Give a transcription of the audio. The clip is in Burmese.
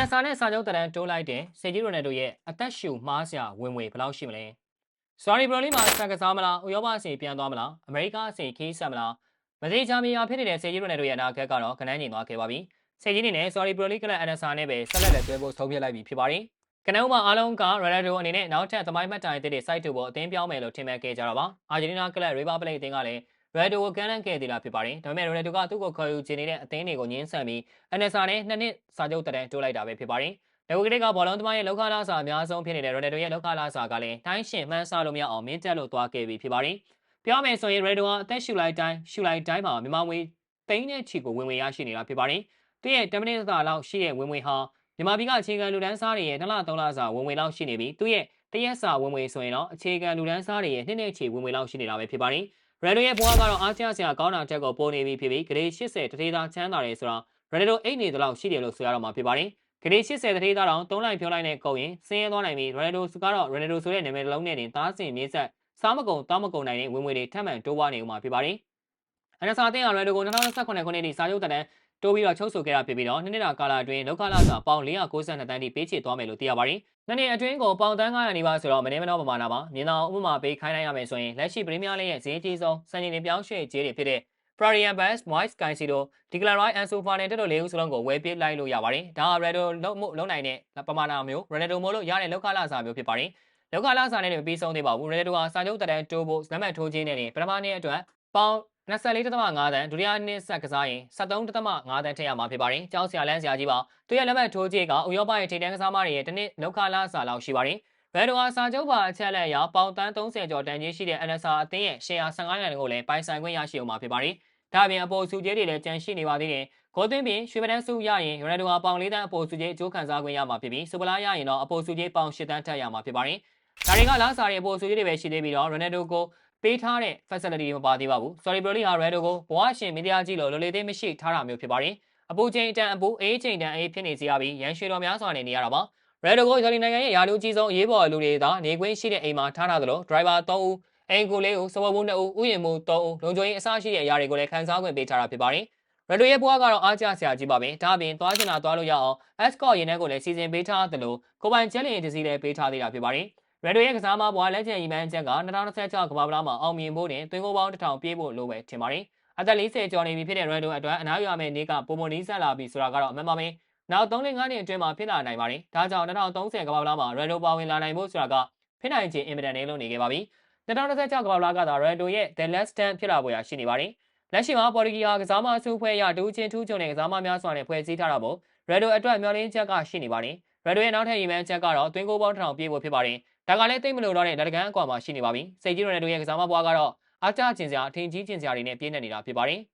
NSA နဲ့စာချုပ်တရန်တိုးလိုက်တဲ့စေဂျီရိုနယ်တို့ရဲ့အသက်ရှူမှားစရာဝင်ငွေဘယ်လောက်ရှိမလဲ။ Sorry Bro လေးမှာဆက်ကစားမလားဥရောပအစီပြန်သွားမလားအမေရိကအစီခီးဆက်မလားမသေးချာမီယာဖြစ်နေတဲ့စေဂျီရိုနယ်တို့ရဲ့အနာဂတ်ကတော့ကနန်းကျင်သွားခဲ့ပါပြီ။စေဂျီနေနဲ့ Sorry Bro လေးကလပ် NSA နဲ့ပဲဆက်လက်လက်တွဲဖို့ဆုံးဖြတ်လိုက်ပြီဖြစ်ပါတယ်။ကနန်းမှာအားလုံးက Ronaldo အနေနဲ့နောက်ထပ်သမိုင်းမှတ်တိုင်တဲ့ site တို့ပေါ်အသင်းပြောင်းမယ်လို့ထင်မှတ်ခဲ့ကြတာပါ။အာဂျင်တီးနားကလပ် River Plate အသင်းကလည်း Ronaldo ကိုကမ်းလှမ်းခဲ့သေးတာဖြစ်ပါတယ်။ဒါပေမဲ့ Ronaldo ကသူ့ကိုခေါ်ယူချင်နေတဲ့အသင်းတွေကိုညှင်းဆန်ပြီး NSA နဲ့နှစ်နှစ်စာချုပ်တရန်တိုးလိုက်တာပဲဖြစ်ပါတယ်။ဒဝကလေးကဘောလုံးသမားရဲ့လောက်ခလာစာအများဆုံးဖြစ်နေတဲ့ Ronaldo ရဲ့လောက်ခလာစာကလည်းတိုင်းရှင်မှန်းဆလို့မရအောင်မြင့်တက်လို့သွားခဲ့ပြီဖြစ်ပါတယ်။ပြောမယ်ဆိုရင် Ronaldo ကအသက်ရှူလိုက်တိုင်းရှူလိုက်တိုင်းမှာမြန်မာငွေတိန်းတဲ့ချီကိုဝင်ဝင်ရရှိနေတာဖြစ်ပါတယ်။သူရဲ့10မိနစ်စာလောက်ရှိတဲ့ဝင်ဝင်ဟာမြန်မာပြည်ကအခြေခံလူဒန်းစားတွေရဲ့2လ3လစာဝင်ဝင်လောက်ရှိနေပြီးသူရဲ့တရက်စာဝင်ဝင်ဆိုရင်တော့အခြေခံလူဒန်းစားတွေရဲ့နှစ်နှစ်ချီဝင်ဝင်လောက်ရှိနေတာပဲဖြစ်ပါတယ်။ Ronaldo ရဲ့ဘဝကတော့အားကျစရာကောင်းတာတက်ကိုပေါ်နေပြီဖြစ်ပြီးဂရေ80တထေးသားချမ်းသာတယ်ဆိုတော့ Ronaldo အိတ်နေတယ်လို့ရှိတယ်လို့ဆိုရတော့မှာဖြစ်ပါတယ်။ဂရေ80တထေးသားတော့3လိုက်ဖြိုးလိုက်နဲ့ကုန်ရင်ဆင်းရဲသွားနိုင်ပြီး Ronaldo ကတော့ Ronaldo ဆိုတဲ့နာမည်လုံးနဲ့တင်သားစင်မြေးဆက်စားမကုန်တောင်းမကုန်နိုင်တဲ့ဝင်ငွေတွေထပ်မံတိုးပွားနေဦးမှာဖြစ်ပါတယ်။အနစာအသင်းက Ronaldo ကို2028ခုနှစ်ထိစာချုပ်တက်တန်းတိုးပြီးတော့ချုပ်ဆိုခဲ့တာဖြစ်ပြီးတော့နှစ်နှစ်တာကာလအတွင်းလောက်ခလာစာပေါင်း492တန်းထိပေးချေသွားမယ်လို့သိရပါတယ်။ နှစ်နှစ်အတွင်းကိုပေါင်တန်း900နီးပါးဆိုတော့မနေမနှောပမာဏပါ။မြင်တော်ဥပမာပေးခိုင်းနိုင်ရမယ်ဆိုရင်လက်ရှိပရီးမီးယားလိရဲ့ဈေးကြီးဆုံးစံချိန်တွေပြောင်းရွှေ့ကြေးတွေဖြစ်တဲ့ Florian Bass, Moise Caicedo, Declan Rice, Ansu Fati တက်တို့လေးဦးစလုံးကိုဝယ်ပေးလိုက်လို့ရပါတယ်။ဒါက Ronaldo လုံးမှုလုံးနိုင်တဲ့ပမာဏမျိုး Ronaldo မို့လို့ရတဲ့လောက်ခလာစာမျိုးဖြစ်ပါတယ်။လောက်ခလာစာနဲ့မပြီးဆုံးသေးပါဘူး။ Ronaldo ဟာစာချုပ်တက်တန်းတိုးဖို့လက်မှတ်ထိုးခြင်းနဲ့ပထမနေ့အတွက်ပေါင် 24.5တန်းဒုတိယနှစ်ဆက်ကစားရင်73.5တန်းထည့်ရမှာဖြစ်ပါတယ်။ကြောက်စရာလန်းစရာကြီးပါ။သူရဲ့လက်မှတ်ထိုးခြင်းကဥရောပရဲ့ထိပ်တန်းကစားမတွေရဲ့တစ်နှစ်လောက်ခလာစာလောက်ရှိပါတယ်။ဘယ်လိုအားစာချုပ်ပါအချက်လက်အရပေါင်တန်း30ကျော်တန်ကြီးရှိတဲ့ NSA အသင်းရဲ့ရှယ်ယာ15ရာခိုင်နှုန်းကိုလည်းပိုင်ဆိုင်ခွင့်ရရှိအောင်မှာဖြစ်ပါတယ်။ဒါ့အပြင်အပေါ်စုကျဲတွေလည်းကြန့်ရှိနေပါသေးတယ်။ဂိုးသွင်းပြီးရွှေပဒန်းစုရရင်ရိုနယ်ဒိုဟာပေါင်၄တန်းအပေါ်စုကျဲအကျိုးခံစားခွင့်ရမှာဖြစ်ပြီးစူပလာရရင်တော့အပေါ်စုကျဲပေါင်၈တန်းထပ်ရမှာဖြစ်ပါတယ်။ဒါတွေကလားစာရဲ့အပေါ်စုကျဲတွေပဲရှိသေးပြီးတော့ရိုနယ်ဒိုကို ပေးထားတဲ့ facility မပါသေးပါဘူး။ Sorry Broly ဟာ Ronaldo ကိုဘဝရှင်မီဒီယာကြီးလို့လိုလေသေးမရှိထားတာမျိုးဖြစ်ပါတယ်။အပူချိန်တန်အပူအေးချိန်တန်အေးဖြစ်နေစီရပြီးရန်ရွှေတော်များစွာနေနေရတာပါ။ Ronaldo ကိုဂျာလီနိုင်ငံရဲ့ယာလူကြီးဆုံးအရေးပေါ်လူတွေသာနေခွင့်ရှိတဲ့အိမ်မှာထားထားသလို driver 3ဦးအိမ်ကိုလေးဦးစဝဘူး2ဦးဥယျာဉ်မှု3ဦးလုံခြုံရေးအစရှိတဲ့အရာတွေကိုလည်းခန်းစားခွင့်ပေးထားတာဖြစ်ပါတယ်။ Ronaldo ရဲ့ဘဝကတော့အားကျစရာကြီးပါပဲ။ဒါ့အပြင်သွားချင်တာသွားလို့ရအောင် Escort ရင်းနှန်းကိုလည်းစီစဉ်ပေးထားသလိုကိုပိုင်ကျက်လင်တစီလည်းပေးထားသေးတာဖြစ်ပါတယ်။ Ronaldo ရဲ့ကစားမဘွားလက်ကျန်ရီမန်းချက်က2026ကမ္ဘာ့ဗလားမှာအောင်မြင်ဖို့နဲ့သွင်းကိုပေါင်းတစ်ထောင်ပြေးဖို့လိုပဲထင်ပါတယ်။အသက်40ကျော်နေပြီဖြစ်တဲ့ Ronaldo အတွက်အနားယူရမယ့်နေ့ကပုံမနီးဆက်လာပြီဆိုတာကတော့အမှန်ပါပဲ။နောက်3လ5နှစ်အတွင်းမှာဖြစ်လာနိုင်ပါတယ်။ဒါကြောင့်2030ကမ္ဘာ့ဗလားမှာ Ronaldo ပါဝင်လာနိုင်ဖို့ဆိုတာကဖြစ်နိုင်ခြေအင်မတန်နေလို့နေခဲ့ပါပြီ။2026ကမ္ဘာ့ဗလားကသာ Ronaldo ရဲ့ The Last Stand ဖြစ်လာပေါ်ရာရှိနေပါတယ်။လက်ရှိမှာပေါ်တူဂီဟာကစားမအစုအဖွဲ့ရဒူးချင်းထူးချွန်တဲ့ကစားမများစွာနဲ့ဖွဲ့စည်းထားတာမို့ Ronaldo အတွက်မျှော်လင့်ချက်ကရှိနေပါတယ်။ Ronaldo ရဲ့နောက်ထပ်ရည်မှန်းချက်ကတော့သွင်းကိုပေါင်းတစ်ထောင်ပြေးဖို့ဖြစ်ပါတယ်။ဒါကလည်းသိမလို့တော့တဲ့လက်တကန်းအကွာမှာရှိနေပါပြီ။စိတ်ကြီး Ronaldo ရဲ့ကစားမဘွားကတော့အားကျကျင်စရာအထင်ကြီးကျင်စရာတွေနဲ့ပြည့်နေနေတာဖြစ်ပါတယ်။